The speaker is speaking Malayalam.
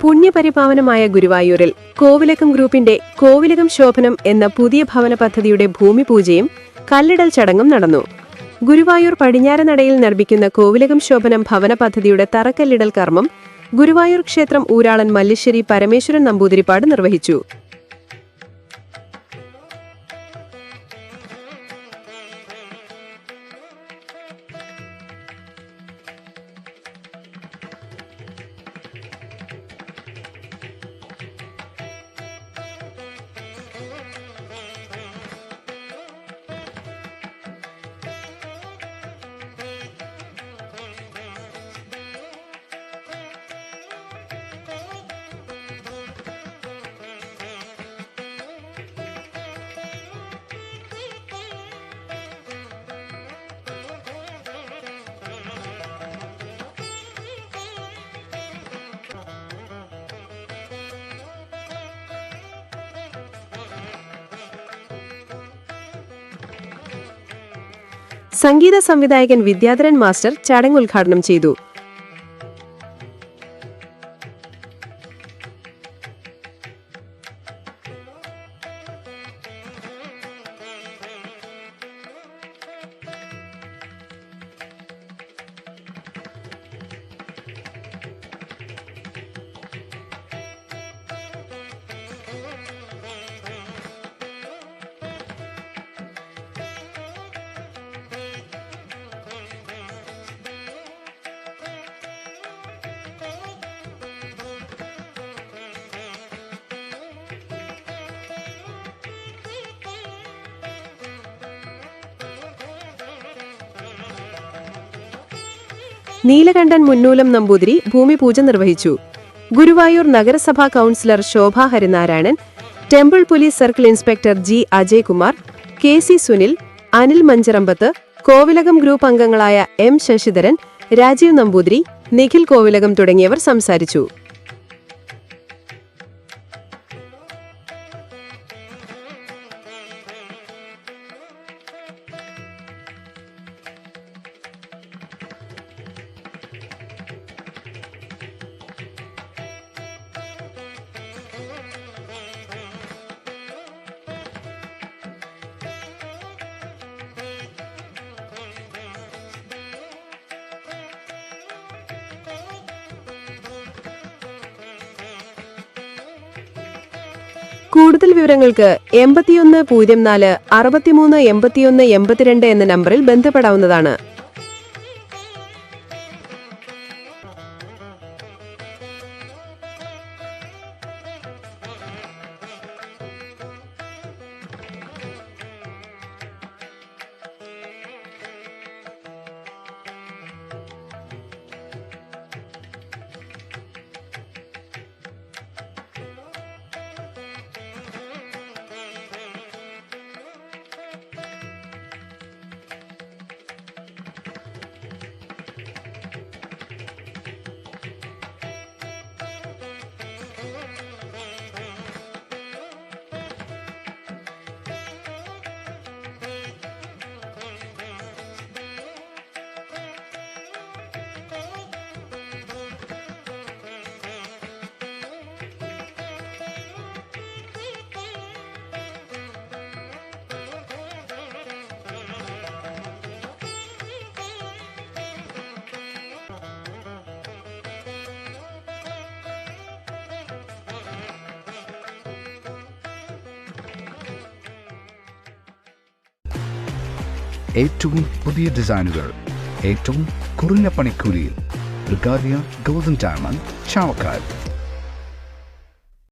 പുണ്യപരിപാവനമായ ഗുരുവായൂരിൽ കോവിലകം ഗ്രൂപ്പിന്റെ കോവിലകം ശോഭനം എന്ന പുതിയ ഭവന പദ്ധതിയുടെ ഭൂമി പൂജയും കല്ലിടൽ ചടങ്ങും നടന്നു. ഗുരുവായൂർ പടിഞ്ഞാറനടയിൽ നിർമ്മിക്കുന്ന കോവിലകം ശോഭനം ഭവന പദ്ധതിയുടെ തറക്കല്ലിടൽ കർമ്മം ഗുരുവായൂർ ക്ഷേത്രം ഊരാളൻ മല്ലിശ്ശേരി പരമേശ്വരൻ നമ്പൂതിരിപ്പാട് നിർവഹിച്ചു. സംഗീത സംവിധായകൻ വിദ്യാധരൻ മാസ്റ്റർ ചടങ്ങ് ഉദ്ഘാടനം ചെയ്തു നീലകണ്ഠൻ മുന്നൂലം നമ്പൂതിരി ഭൂമിപൂജ നിർവഹിച്ചു. ഗുരുവായൂർ നഗരസഭാ councillor Shobha Harinarayanan temple police circle inspector G Ajaykumar K C Sunil Anil Mancharambath Kovilakam group അംഗങ്ങളായ എം ശശിധരൻ രാജീവ് നമ്പൂതിരി നിഖിൽ കോവിലകം തുടങ്ങിയവർ സംസാരിച്ചു. കൂടുതൽ വിവരങ്ങൾക്ക് എൺപത്തിയൊന്ന് പൂജ്യം നാല് അറുപത്തിമൂന്ന് എൺപത്തിയൊന്ന് എൺപത്തിരണ്ട് എന്ന നമ്പറിൽ ബന്ധപ്പെടാവുന്നതാണ്. ഏറ്റവും പുതിയ ഡിസൈനുകൾ ഏറ്റവും കുറഞ്ഞ പണിക്കൂലിയിൽ ബ്രിഗാദിയ ഗോൾഡൻ ഡയമണ്ട് ചാവക്കാട്.